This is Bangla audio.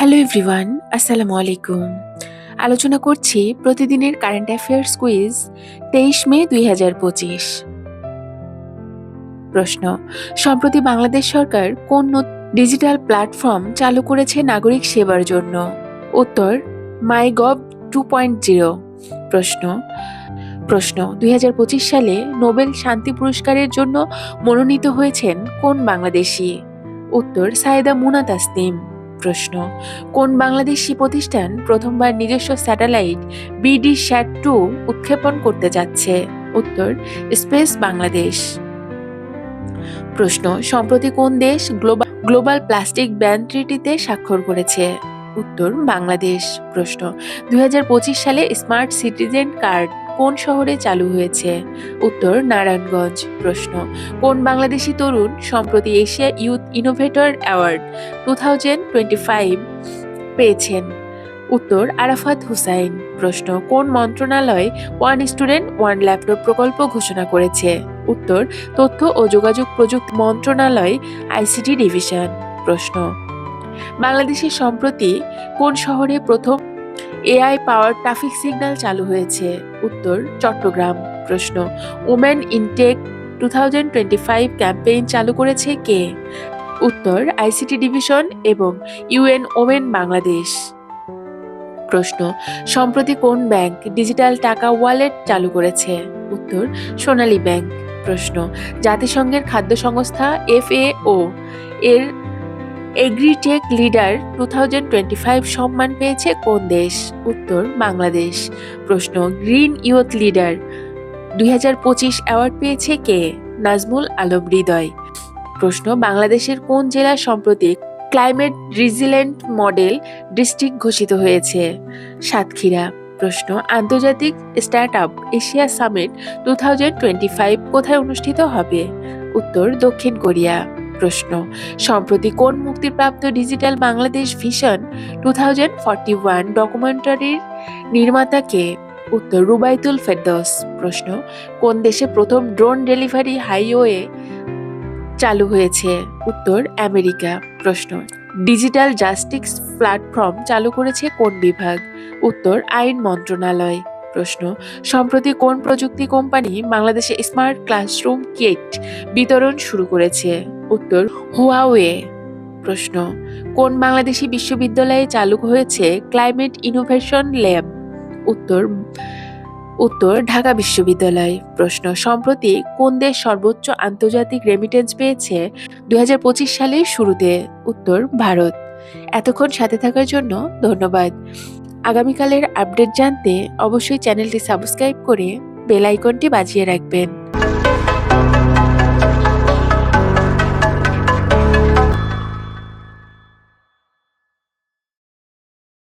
হ্যালো এভরিওয়ান, আসসালামু আলাইকুম। আলোচনা করছি প্রতিদিনের কারেন্ট অ্যাফেয়ার্স কুইজ তেইশ মে দুই হাজার পঁচিশ। প্রশ্ন, সম্প্রতি বাংলাদেশ সরকার কোন ডিজিটাল প্ল্যাটফর্ম চালু করেছে নাগরিক সেবার জন্য? উত্তর my gov two point zero. প্রশ্ন প্রশ্ন, দুই হাজার পঁচিশ সালে নোবেল শান্তি পুরস্কারের জন্য মনোনীত হয়েছেন কোন বাংলাদেশি? উত্তর, সায়েদা মুনা তাসনিম। প্রশ্ন, কোন বাংলাদেশি প্রতিষ্ঠান প্রথমবার নিজস্ব স্যাটেলাইট বিডি শ্যাট টু উৎক্ষেপণ করতে যাচ্ছে? উত্তর, স্পেস বাংলাদেশ। প্রশ্ন, সম্প্রতি কোন দেশ গ্লোবাল গ্লোবাল প্লাস্টিক ব্যান ট্রিটিতে স্বাক্ষর করেছে? উত্তর, বাংলাদেশ। প্রশ্ন, দুই হাজার পঁচিশ সালে স্মার্ট সিটিজেন কার্ড কোন শহরে চালু হয়েছে? উত্তর, নারায়ণগঞ্জ। প্রশ্ন, কোন বাংলাদেশি তরুণ সম্প্রতি Asia youth innovator award two thousand twenty five পেয়েছেন? উত্তর, আরাফাত হুসাইন। প্রশ্ন, কোন মন্ত্রণালয় ওয়ান স্টুডেন্ট, ওয়ান ল্যাপটপ প্রকল্প ঘোষণা করেছে? উত্তর, তথ্য ও যোগাযোগ প্রযুক্তি মন্ত্রণালয় আইসিটি ডিভিশন। প্রশ্ন বাংলাদেশের সম্প্রতি কোন শহরে প্রথম এআই পাওয়ার ট্রাফিক সিগন্যাল চালু হয়েছে। উত্তর, চট্টগ্রাম। প্রশ্ন women in tech two thousand twenty five campaign চালু করেছে কে? উত্তর, আইসিটি ডিভিশন এবং ইউএন ওমেন বাংলাদেশ। প্রশ্ন, সম্প্রতি কোন ব্যাংক ডিজিটাল টাকা ওয়ালেট চালু করেছে? উত্তর, সোনালী ব্যাংক। প্রশ্ন, জাতিসংঘের খাদ্য সংস্থা এফএও এর এগ্রিটেক লিডার টু সম্মান পেয়েছে কোন দেশ? উত্তর, বাংলাদেশ। প্রশ্ন, গ্রিন ইউথ লিডার দুই হাজার পঁচিশ অ্যাওয়ার্ড পেয়েছে কে? নাজমুল আলম হৃদয়। প্রশ্ন, বাংলাদেশের কোন জেলা সম্প্রতি ক্লাইমেট রিজিলেন্ট মডেল ডিস্ট্রিক্ট ঘোষিত হয়েছে? সাতক্ষীরা। প্রশ্ন, আন্তর্জাতিক startup Asia summit two কোথায় অনুষ্ঠিত হবে? উত্তর, দক্ষিণ কোরিয়া। প্রশ্ন, সম্প্রতি কোন মুক্তিপ্রাপ্ত digital Bangladesh vision two thousand forty one ডকুমেন্টারির নির্মাতা কে উত্তর রুবাইতুল ফেরদৌস? প্রশ্ন, কোন দেশে প্রথম ড্রোন ডেলিভারি হাইওয়ে চালু হয়েছে? উত্তর, আমেরিকা। প্রশ্ন, ডিজিটাল জাস্টিস প্ল্যাটফর্ম চালু করেছে কোন বিভাগ? উত্তর, আইন মন্ত্রণালয়। প্রশ্ন, সম্প্রতি কোন প্রযুক্তি কোম্পানি বাংলাদেশে স্মার্ট ক্লাসরুম কিট বিতরণ শুরু করেছে? উত্তর, হুয়াওয়ে প্রশ্ন, কোন বাংলাদেশি বিশ্ববিদ্যালয়ে চালু হয়েছে ক্লাইমেট ইনোভেশন ল্যাব? উত্তর উত্তর, ঢাকা বিশ্ববিদ্যালয়। প্রশ্ন, সম্প্রতি কোন দেশ সর্বোচ্চ আন্তর্জাতিক রেমিটেন্স পেয়েছে দু হাজার পঁচিশ সালের শুরুতে? উত্তর, ভারত। এতক্ষণ সাথে থাকার জন্য ধন্যবাদ। আগামীকালের আপডেট জানতে অবশ্যই চ্যানেলটি সাবস্ক্রাইব করে বেল আইকনটি বাজিয়ে রাখবেন।